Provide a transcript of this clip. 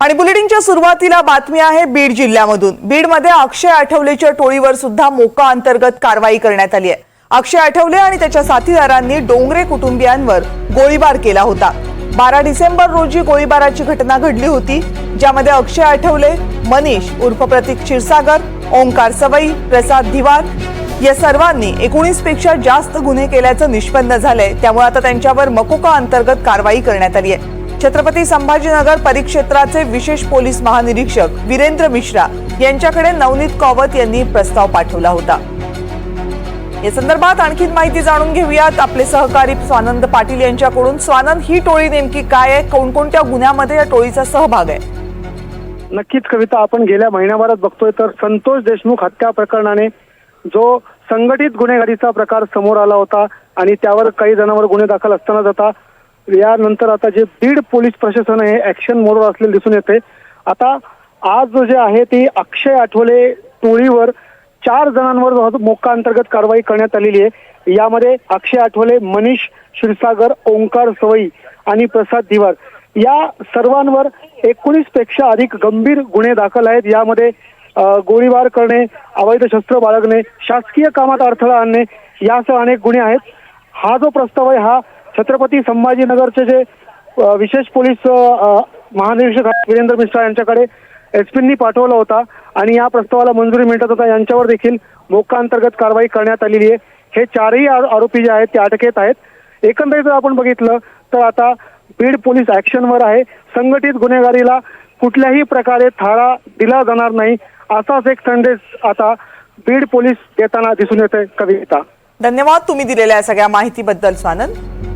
आणि बुलेटिनच्या सुरुवातीला बातमी आहे बीड जिल्ह्यामधून. बीडमध्ये अक्षय आठवलेच्या टोळीवर सुद्धा मोका अंतर्गत कारवाई करण्यात आली आहे. अक्षय आठवले आणि त्याच्या साथीदारांनी डोंगरे कुटुंबियांवर गोळीबार केला होता. बारा डिसेंबर रोजी गोळीबाराची घटना घडली होती ज्यामध्ये अक्षय आठवले मनीष उर्फ प्रतीक क्षीरसागर ओंकार सवई प्रसाद धिवार या सर्वांनी एकोणीसपेक्षा जास्त गुन्हे केल्याचं निष्पन्न झालंय. त्यामुळे आता त्यांच्यावर मकोका अंतर्गत कारवाई करण्यात आली आहे. छत्रपती संभाजीनगर परिक्षेत्राचे विशेष पोलीस महानिरीक्षक वीरेंद्र मिश्रा यांच्याकडे नवनीत कौवत यांनी प्रस्ताव पाठवला होता. या संदर्भात आणखी माहिती जाणून घेऊयात. आपले सहकारी स्वानंद पाटील यांच्याकडून. स्वानंद ही टोळी नेमकी काय आहे? कोणकोणत्या गुन्ह्यामध्ये या टोळीचा सहभाग आहे? नक्कीच कविता आपण गेल्या महिन्याभरात बघतोय तर संतोष देशमुख हत्या प्रकरणाने जो संघटित गुन्हेगारीचा प्रकार समोर आला होता आणि त्यावर काही जणांवर गुन्हे दाखल असताना जाता यानंतर आता जे बीड पोलीस प्रशासन हे ऍक्शन मोडवर असलेले दिसून येते आता आज जो जे आहे ते अक्षय आठवले टोळीवर चार जणांवर मोक्का अंतर्गत कारवाई करण्यात आलेली आहे. यामध्ये अक्षय आठवले मनीष क्षीरसागर ओंकार सवई आणि प्रसाद दिवार. या सर्वांवर एकोणीसपेक्षा अधिक गंभीर गुन्हे दाखल आहेत. यामध्ये गोळीबार करणे अवैध शस्त्र बाळगणे शासकीय कामात अडथळा आणणे यासह अनेक गुन्हे आहेत. हा जो प्रस्ताव आहे हा छत्रपती संभाजीनगरचे जे विशेष पोलीस महानिरीक्षक वीरेंद्र मिश्रा यांच्याकडे एसपींनी पाठवला होता आणि या प्रस्तावाला मंजुरी मिळत होता यांच्यावर देखील मोक्का अंतर्गत कारवाई करण्यात आलेली आहे. हे चारही आरोपी जे आहेत ते अटकेत आहेत. एकंदरीत जर आपण बघितलं तर आता बीड पोलीस ऍक्शनवर आहे. संघटित गुन्हेगारीला कुठल्याही प्रकारे थाळा दिला जाणार नाही असाच एक संदेश आता बीड पोलीस देताना दिसून येते कविता. धन्यवाद तुम्ही दिलेल्या सगळ्या माहितीबद्दल स्वानंद.